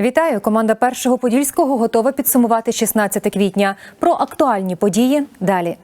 Вітаю! Команда першого подільського готова підсумувати 16 квітня. Про актуальні події далі.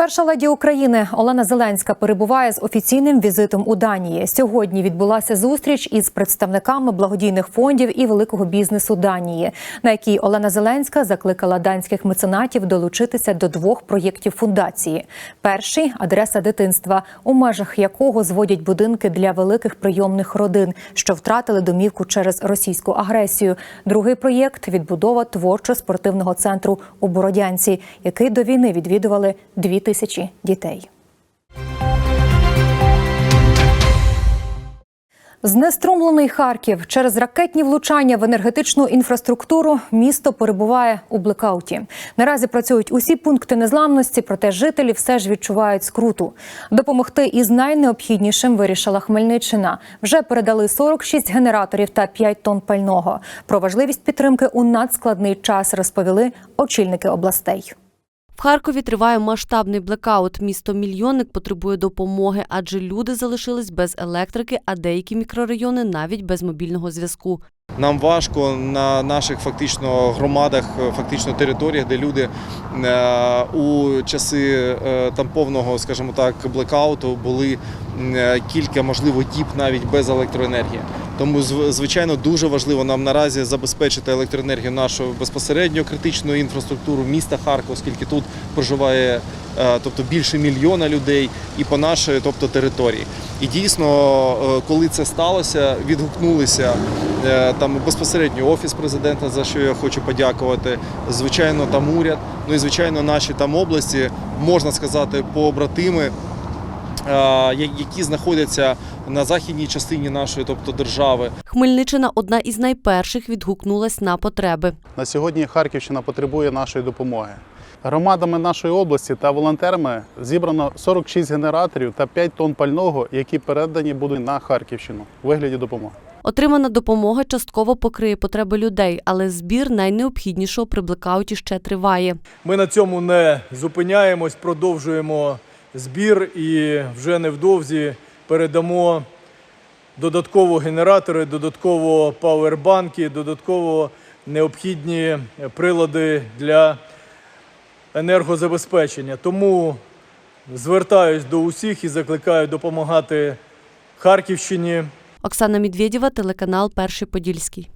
Перша леді України Олена Зеленська перебуває з офіційним візитом у Данії. Сьогодні відбулася зустріч із представниками благодійних фондів і великого бізнесу Данії, на якій Олена Зеленська закликала данських меценатів долучитися до двох проєктів фундації. Перший адреса дитинства, у межах якого зводять будинки для великих прийомних родин, що втратили домівку через російську агресію. Другий проєкт відбудова творчо-спортивного центру у Бородянці, який до війни відвідували дві тисячі дітей. Знеструмлений Харків через ракетні влучання в енергетичну інфраструктуру місто перебуває у блекауті. Наразі працюють усі пункти незламності, проте жителі все ж відчувають скруту. Допомогти із найнеобхіднішим вирішила Хмельниччина. Вже передали 46 генераторів та 5 тонн пального. Про важливість підтримки у надскладний час розповіли очільники областей. В Харкові триває масштабний блекаут. Місто мільйонник потребує допомоги, адже люди залишились без електрики, а деякі мікрорайони навіть без мобільного зв'язку. Нам важко на наших фактично громадах, фактично територіях, де люди е, у часи е, там повного, скажімо так, блекауту були е, кілька, можливо, діб навіть без електроенергії. Тому звичайно дуже важливо нам наразі забезпечити електроенергію нашу безпосередньо критичну інфраструктуру міста Харкова, оскільки тут проживає е, тобто більше мільйона людей і по нашій, тобто території. І дійсно, е, коли це сталося, відгукнулися е, там безпосередньо офіс президента, за що я хочу подякувати. Звичайно, там уряд. Ну і звичайно, наші там області можна сказати, побратими, які знаходяться на західній частині нашої, тобто держави. Хмельниччина одна із найперших відгукнулась на потреби. На сьогодні Харківщина потребує нашої допомоги. Громадами нашої області та волонтерами зібрано 46 генераторів та 5 тонн пального, які передані будуть на Харківщину у вигляді допомоги. Отримана допомога частково покриє потреби людей, але збір найнеобхіднішого при блекауті ще триває. Ми на цьому не зупиняємось, продовжуємо збір і вже невдовзі передамо додатково генератори, додатково пауербанки, додатково необхідні прилади для енергозабезпечення. Тому звертаюсь до усіх і закликаю допомагати Харківщині. Оксана Медведєва, телеканал Перший Подільський.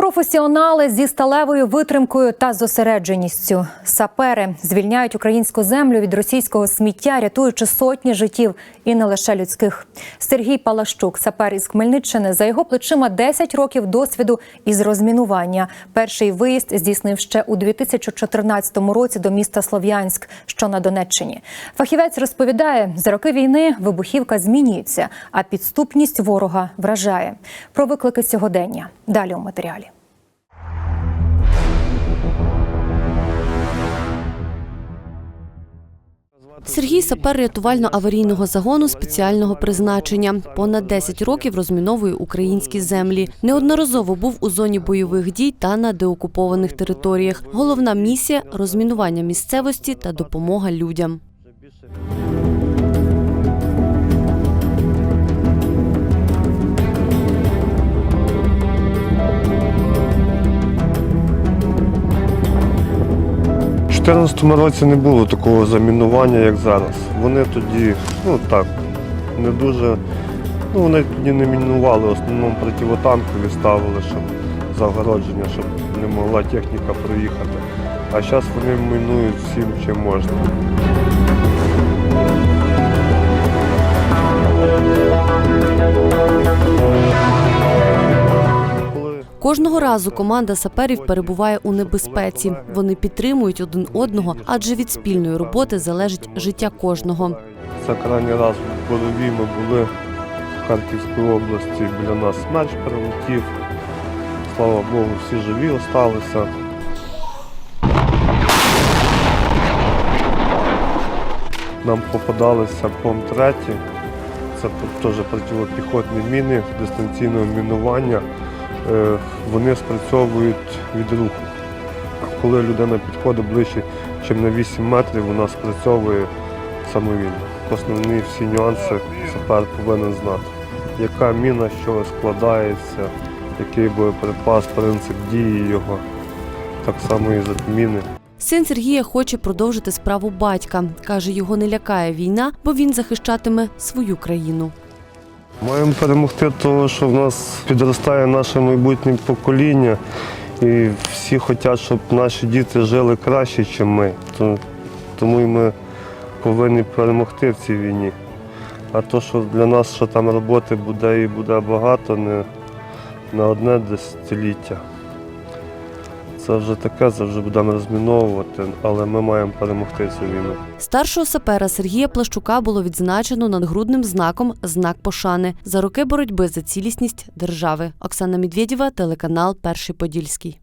Професіонали зі сталевою витримкою та зосередженістю. Сапери звільняють українську землю від російського сміття, рятуючи сотні життів і не лише людських. Сергій Палащук, сапер із Хмельниччини, за його плечима 10 років досвіду із розмінування. Перший виїзд здійснив ще у 2014 році до міста Слов'янськ, що на Донеччині. Фахівець розповідає, за роки війни вибухівка змінюється, а підступність ворога вражає. Про виклики сьогодення далі у матеріалі. Сергій сапер рятувально-аварійного загону спеціального призначення. Понад 10 років розміновує українські землі. Неодноразово був у зоні бойових дій та на деокупованих територіях. Головна місія розмінування місцевості та допомога людям. 2014 році не було такого замінування, як зараз. Вони тоді, ну так, не дуже. Ну, вони тоді не мінували, в основному противотанкові ставили, щоб загородження, щоб не могла техніка проїхати. А зараз вони мінують всім, чим можна. Кожного разу команда саперів перебуває у небезпеці. Вони підтримують один одного, адже від спільної роботи залежить життя кожного. Це крайній раз в Борові ми були в Харківській області, біля нас смерч прилетів. Слава Богу, всі живі залишилися. Нам попадалися ПОМ-3, це теж протипіхотні міни дистанційного мінування. Е, Вони спрацьовують від руху. Коли людина підходить ближче, ніж на 8 метрів, вона спрацьовує самовільно. основні всі нюанси сапер повинен знати. Яка міна, що складається, який боєприпас, принцип дії його, так само і з міни. Син Сергія хоче продовжити справу батька. Каже, його не лякає війна, бо він захищатиме свою країну. Маємо перемогти того, що в нас підростає наше майбутнє покоління, і всі хочуть, щоб наші діти жили краще, ніж ми. Тому і ми повинні перемогти в цій війні. А то, що для нас, що там роботи буде і буде багато, не на одне десятиліття. Це вже таке, це вже будемо розміновувати, але ми маємо перемогти цю війну. Старшого сапера Сергія Плащука було відзначено надгрудним знаком знак пошани за роки боротьби за цілісність держави. Оксана Медведєва, телеканал Перший Подільський.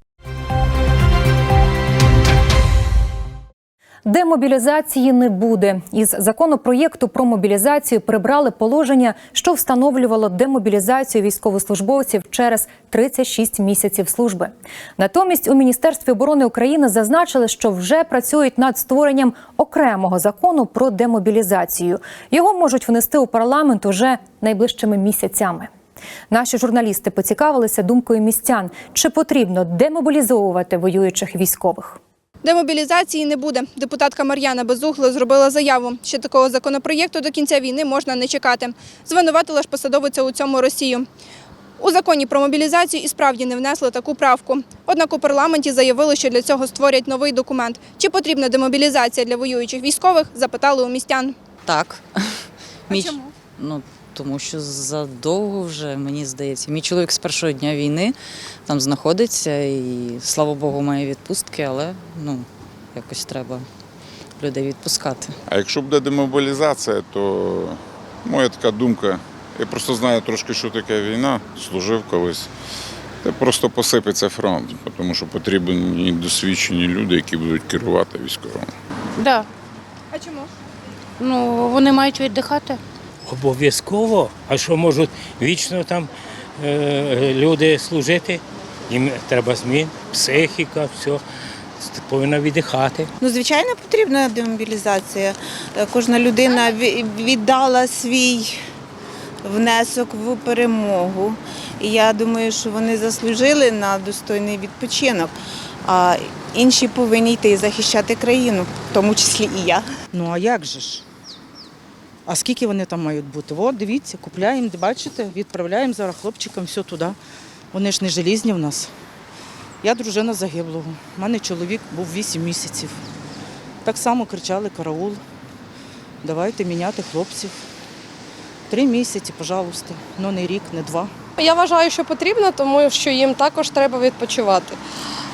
Демобілізації не буде. Із законопроєкту про мобілізацію прибрали положення, що встановлювало демобілізацію військовослужбовців через 36 місяців служби. Натомість у Міністерстві оборони України зазначили, що вже працюють над створенням окремого закону про демобілізацію. Його можуть внести у парламент уже найближчими місяцями. Наші журналісти поцікавилися думкою містян, чи потрібно демобілізовувати воюючих військових. Демобілізації не буде. Депутатка Мар'яна Безугло зробила заяву, що такого законопроєкту до кінця війни можна не чекати. Звинуватила ж посадовиця у цьому Росію. У законі про мобілізацію і справді не внесли таку правку. Однак у парламенті заявили, що для цього створять новий документ. Чи потрібна демобілізація для воюючих військових? Запитали у містян. Так. Мій- чому? Ну, тому що задовго вже, мені здається. Мій чоловік з першого дня війни там знаходиться і, слава Богу, має відпустки, але ну, якось треба людей відпускати. А якщо буде демобілізація, то моя така думка, я просто знаю трошки, що таке війна, служив колись. Це просто посипеться фронт, тому що потрібні досвідчені люди, які будуть керувати військовим. Да. А чому? Ну, вони мають віддихати. Обов'язково. А що можуть вічно там е, люди служити? Їм треба змін, психіка, все. Повинна віддихати. Ну, звичайно, потрібна демобілізація. Е, Кожна людина віддала свій внесок в перемогу. І я думаю, що вони заслужили на достойний відпочинок. А інші повинні йти і захищати країну, в тому числі і я. Ну а як же ж? А скільки вони там мають бути? От, дивіться, купляємо, бачите, відправляємо зараз хлопчикам все туди. Вони ж не желізні в нас. Я дружина загиблого. У мене чоловік був 8 місяців. Так само кричали караул. Давайте міняти хлопців. Три місяці, пожалуйста. Ну не рік, не два. Я вважаю, що потрібно, тому що їм також треба відпочивати.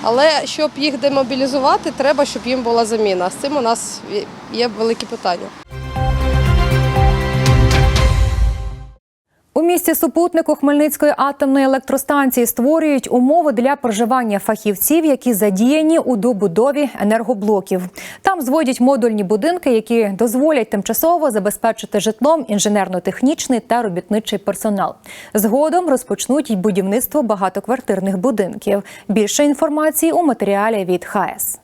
Але щоб їх демобілізувати, треба, щоб їм була заміна. З цим у нас є великі питання. У місті супутнику Хмельницької атомної електростанції створюють умови для проживання фахівців, які задіяні у добудові енергоблоків. Там зводять модульні будинки, які дозволять тимчасово забезпечити житлом інженерно-технічний та робітничий персонал. Згодом розпочнуть й будівництво багатоквартирних будинків. Більше інформації у матеріалі від ХАЕС.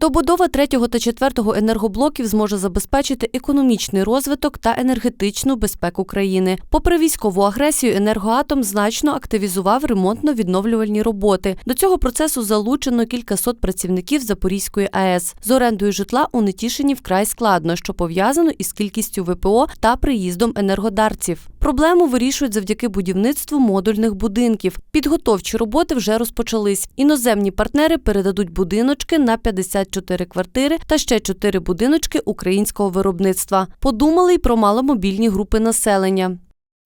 Добудова третього та четвертого енергоблоків зможе забезпечити економічний розвиток та енергетичну безпеку країни. Попри військову агресію, енергоатом значно активізував ремонтно-відновлювальні роботи. До цього процесу залучено кількасот працівників Запорізької АЕС. З орендою житла у Нетішині вкрай складно, що пов'язано із кількістю ВПО та приїздом енергодарців. Проблему вирішують завдяки будівництву модульних будинків. Підготовчі роботи вже розпочались. Іноземні партнери передадуть будиночки на 54 квартири та ще 4 будиночки українського виробництва. Подумали й про маломобільні групи населення.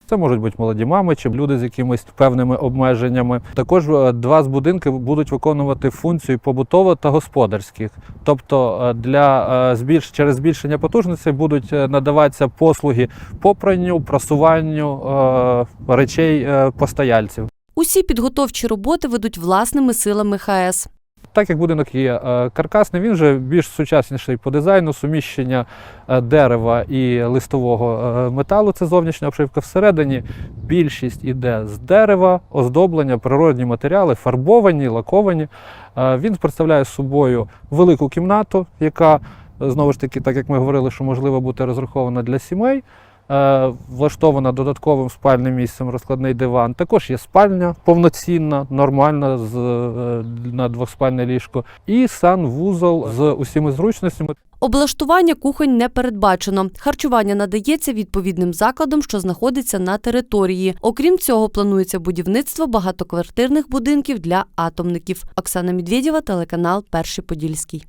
Це можуть бути молоді мами чи люди з якимись певними обмеженнями. Також е, два з будинків будуть виконувати функції побутово та господарських. Тобто е, для е, збільш через збільшення потужності будуть надаватися послуги по пранню, просуванню речей постояльців. Усі підготовчі роботи ведуть власними силами ХАЕС. Так як будинок є е, каркасний, він вже більш сучасніший по дизайну, суміщення е, дерева і листового е, металу. Це зовнішня обшивка. Всередині більшість іде з дерева, оздоблення, природні матеріали, фарбовані, лаковані. Він представляє собою велику кімнату, яка Знову ж таки, так як ми говорили, що можливо бути розрахована для сімей. Е, Влаштована додатковим спальним місцем розкладний диван. Також є спальня повноцінна, нормальна з, е, на двоспальне ліжко. І санвузол з усіма зручностями. Облаштування кухонь не передбачено. Харчування надається відповідним закладам, що знаходиться на території. Окрім цього, планується будівництво багатоквартирних будинків для атомників. Оксана Медведєва, телеканал Перший Подільський.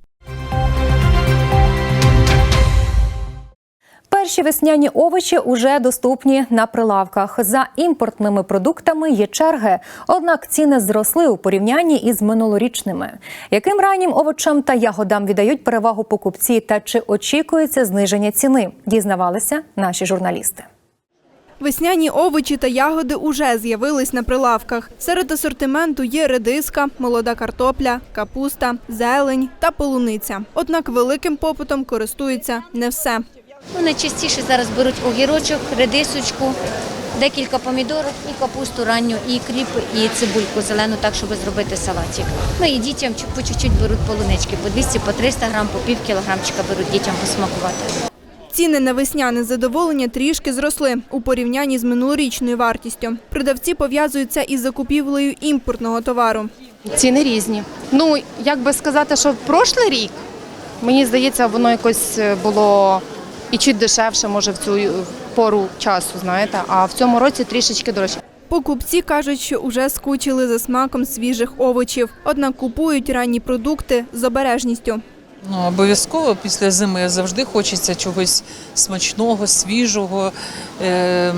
Перші весняні овочі уже доступні на прилавках. За імпортними продуктами є черги, однак ціни зросли у порівнянні із минулорічними. Яким раннім овочам та ягодам віддають перевагу покупці та чи очікується зниження ціни? Дізнавалися наші журналісти. Весняні овочі та ягоди уже з'явились на прилавках. Серед асортименту є редиска, молода картопля, капуста, зелень та полуниця. Однак великим попитом користується не все. Ну, найчастіше зараз беруть огірочок, редисочку, декілька помідорок і капусту ранню, і кріп, і цибульку зелену, так, щоб зробити салатик. Ну і дітям по чуть-чуть беруть полунички, по 200, по 300 грам, по пів кілограмчика беруть дітям посмакувати. Ціни на весняне задоволення трішки зросли у порівнянні з минулорічною вартістю. Продавці пов'язують це із закупівлею імпортного товару. Ціни різні. Ну, як би сказати, що в прошлий рік, мені здається, воно якось е, було і чуть дешевше, може, в цю е, пору часу, знаєте, а в цьому році трішечки дорожче. Покупці кажуть, що уже скучили за смаком свіжих овочів, однак купують ранні продукти з обережністю. Ну, обов'язково після зими завжди хочеться чогось смачного, свіжого, е, е,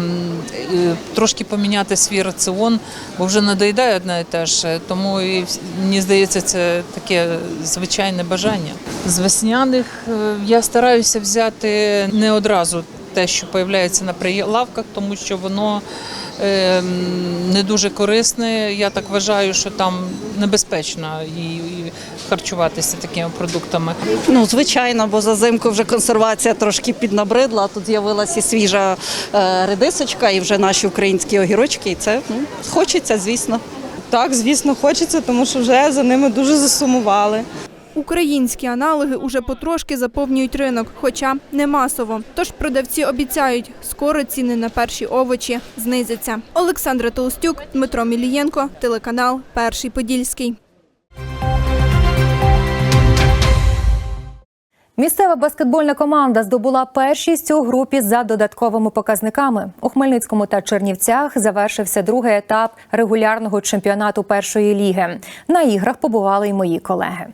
трошки поміняти свій раціон, бо вже надоїдає одне і те ж. Тому і мені здається, це таке звичайне бажання. З весняних е, я стараюся взяти не одразу те, що з'являється на прилавках, тому що воно ем, не дуже корисне. Я так вважаю, що там небезпечно і, харчуватися такими продуктами. Ну, звичайно, бо за зимку вже консервація трошки піднабридла. Тут з'явилася свіжа е, редисочка, і вже наші українські огірочки. І це ну, хочеться, звісно. Так, звісно, хочеться, тому що вже за ними дуже засумували. Українські аналоги уже потрошки заповнюють ринок, хоча не масово. Тож продавці обіцяють, скоро ціни на перші овочі знизяться. Олександра Толстюк, Дмитро Мілієнко, телеканал Перший Подільський. Місцева баскетбольна команда здобула першість у групі за додатковими показниками. У Хмельницькому та Чернівцях завершився другий етап регулярного чемпіонату першої ліги. На іграх побували й мої колеги.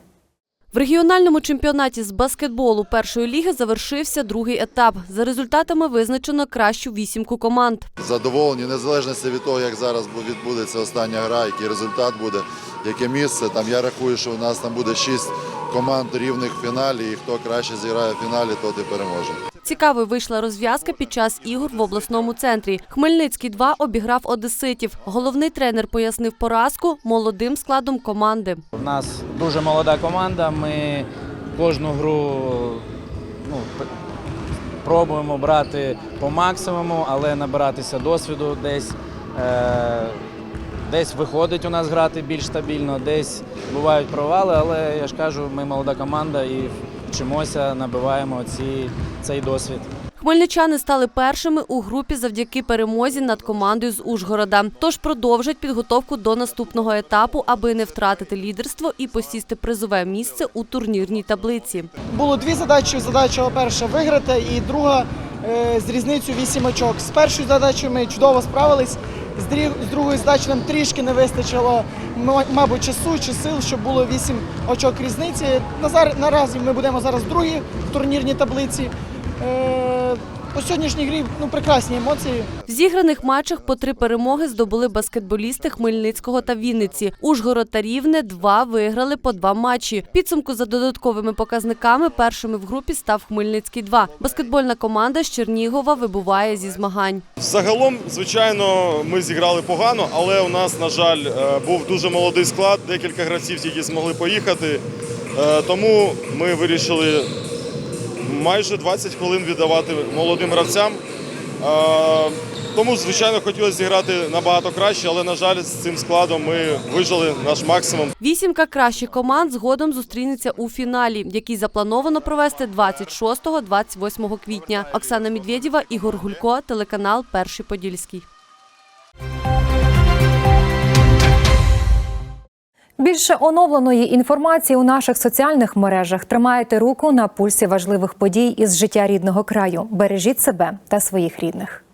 В регіональному чемпіонаті з баскетболу першої ліги завершився другий етап. За результатами визначено кращу вісімку команд. задоволені, незалежно від того, як зараз відбудеться остання гра, який результат буде, яке місце. Там я рахую, що у нас там буде шість команд рівних в фіналі, і хто краще зіграє в фіналі, тот і переможе. Цікавою вийшла розв'язка під час ігор в обласному центрі. Хмельницький 2 обіграв одеситів. Головний тренер пояснив поразку молодим складом команди. У нас дуже молода команда. Ми кожну гру ну, пробуємо брати по максимуму, але набиратися досвіду десь. Е- Десь виходить у нас грати більш стабільно, десь бувають провали, але я ж кажу, ми молода команда і вчимося, набиваємо ці, цей досвід. Хмельничани стали першими у групі завдяки перемозі над командою з Ужгорода. Тож продовжать підготовку до наступного етапу, аби не втратити лідерство і посісти призове місце у турнірній таблиці. Було дві задачі. Задача перша виграти, і друга е, з різницею 8 очок. З першою задачею ми чудово справились. З другої задачі нам трішки не вистачило, мабуть, часу чи сил, щоб було 8 очок різниці. Наразі ми будемо зараз другі в турнірній таблиці. Е, По сьогоднішній грі ну, прекрасні емоції. В зіграних матчах по три перемоги здобули баскетболісти Хмельницького та Вінниці. Ужгород та Рівне два виграли по два матчі. Підсумку за додатковими показниками першими в групі став Хмельницький 2 Баскетбольна команда з Чернігова вибуває зі змагань. Загалом, звичайно, ми зіграли погано, але у нас, на жаль, е, був дуже молодий склад, декілька гравців тільки змогли поїхати. Е, Тому ми вирішили майже 20 хвилин віддавати молодим гравцям. Тому, звичайно, хотілося зіграти набагато краще, але, на жаль, з цим складом ми вижили наш максимум. Вісімка кращих команд згодом зустрінеться у фіналі, який заплановано провести 26-28 квітня. Оксана Медведєва, Ігор Гулько, телеканал Перший Подільський. Більше оновленої інформації у наших соціальних мережах тримайте руку на пульсі важливих подій із життя рідного краю. Бережіть себе та своїх рідних.